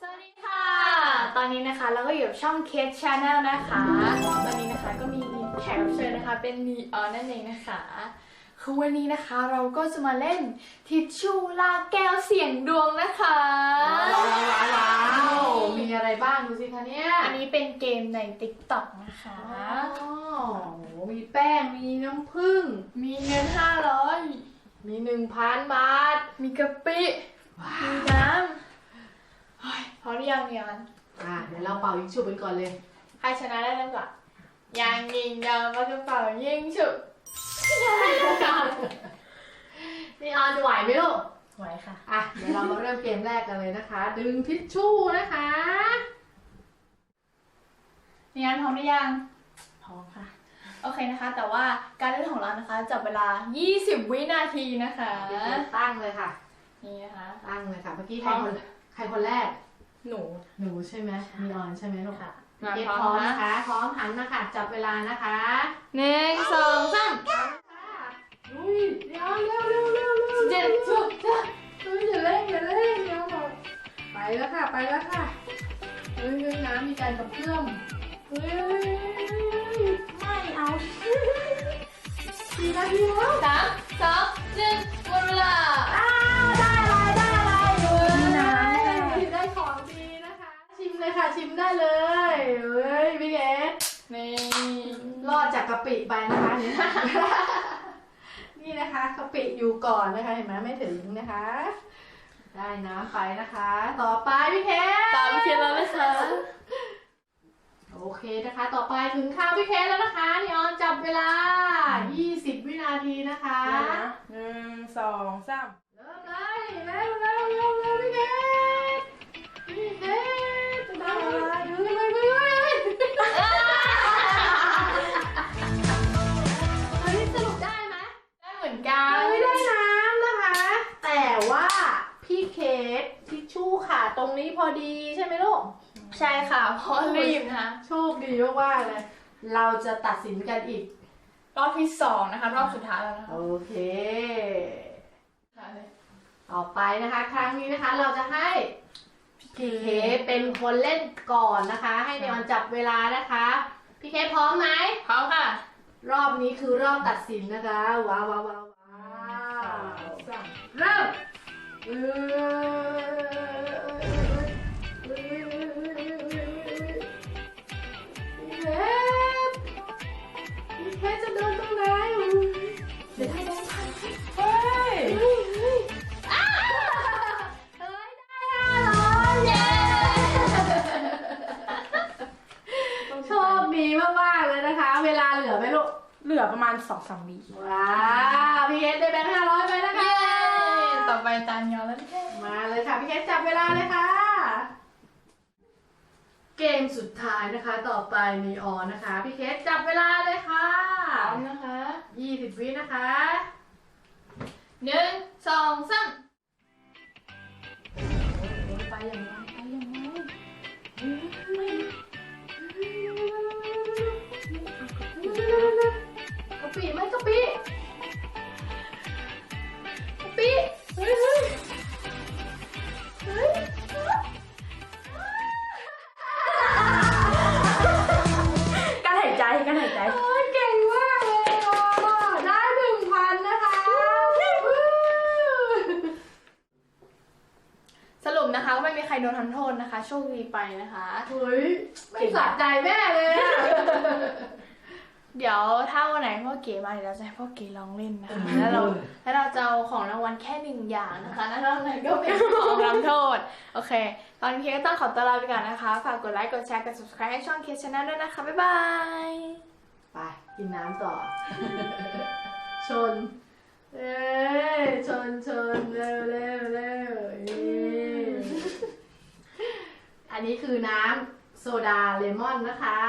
สวัสดีค่ะ ตอนนี้นะคะเราก็อยู่กับช่อง Kate Channel นะคะวันนี้นะคะก็มีแขกรับเชิญนะคะเป็นนีออนนั่นเองนะคะ คือวันนี้นะคะเราก็จะมาเล่นทิชชู่ลากแก้วเสียงดวงนะคะว้าวว้าวว้าวมีอะไรบ้างดูสิคะเนี่ยอันนี้เป็นเกมใน TikTok นะคะ อ๋อโหมีแป้ง มีน้ำผึ้ง มีเงิน 500 มีหนึ่งพันบาท มีกะปิว้า มีวน้ำเฮ้ยพร้อมหรือยังนีออนอะเดี๋ยวเราเป่ายิงฉุบกันก่อนเลย ใครชนะได้เริ่มก่อนยังยิงยาวปากกระเป๋ายิงฉุบนี่ออนจะไหวไหมลูก ไหวค่ะ อะ เดี๋ยวเรามาเริ่มเกมแรกกันเลยนะคะ ดึงทิชชู่นะคะนี่งั้นพร้อมหรือยัง พร้อมค่ะ โอเคนะคะ แต่ว่าการเล่นของเรานะคะจับเวลา 20 วินาทีนะคะเดี๋ยวตั้งเลยค่ะ นี่นะคะตั้งเลยค่ะ เมื่อกี้ใครคนใครคนแรก หนู หนูใช่ไหมมีออนใช่ไหมลูกค่ะพี่มาเกดพร้อพร้อมมนะนะคะพร้อมหันนะคะจับเวลานะคะหนึ่งสองสามอุ้ยเดี๋ยวเร็วเร็วเร็วเร็วเจ็ดจุดจ้ะเฮ้ยอย่าเล่นอย่าเล่นเดี๋ยวหมดไปแล้วค่ะไปแล้วค่ะเฮ้ยเฮ้ยน้ำมีการกระเพื่อมเฮ้ยเฮ้ยเฮ้ยไม่เอาสี่นาทีแล้วสาม ปิไปนะคะเนี่ยนี่นะคะกะปิอยู่ก่อนนะคะเห็นไหมไม่ถึงนะคะ ได้น้ำไปนะคะ ต่อไปพี่เคสตามพี่เคนแล้วนะคะโอเคนะคะ ต่อไปถึงข้าวพี่เคสแล้วนะคะนี่ออนจับเวลา 20 วินาทีนะคะหนึ่งสองสาม นี้พอดีใช่ไหมลูก ใช่ค่ะเพราะรีบนะคะโชคดีมากๆเลย เราจะตัดสินกันอีก รอบที่สองนะคะ รอบสุดท้ายแล้วนะคะโอเค ต่อไปนะคะ ครั้งนี้นะคะเราจะให้พี่เคสเป็นคนเล่นก่อนนะคะ ให้เนออนจับเวลานะคะ พี่เคสพร้อมไหมพร้อมค่ะ รอบนี้คือรอบตัดสินนะคะ ว้าวว้าวว้าวว้าวเริ่มเอพี่ ลือประมาณสองสามวิว้าวพี่เอสได้แบงค์ห้าร้อยไปนะคะเย้ต่อไปตามยอนแล้วแค่มาเลยค่ะพี่เอสจับเวลาเลยค่ะ เกมสุดท้ายนะคะ ต่อไปมีออนนะคะ พี่เคสจับเวลาเลยค่ะพร้อมนะคะ20วินะคะหนึ่งสองสาม โดนทำโทษนะคะ โชคดีไปนะคะ เฮ้ยไม่สะใจแม่เลยอะเดี๋ยวถ้าวันไหนพ่อเก๋มาเดี๋ยวเราจะให้พ่อเก๋ลองเล่นนะคะแล้วเราแล้วเราจะเอาของรางวัลแค่หนึ่งอย่างนะคะแล้วนอกนั้นก็เป็นของรับโทษโอเค ตอนนี้ก็ต้องขอตัวลาไปก่อนนะคะ ฝากกดไลค์กดแชร์กด subscribe ให้ช่องเคชแนลด้วยนะคะ บ๊ายบายไปกินน้ำต่อ ชน เอ้ยชนชนเร็วเร็วเร็วนี่ อันนี้คือน้ำโซดาเลมอนนะคะ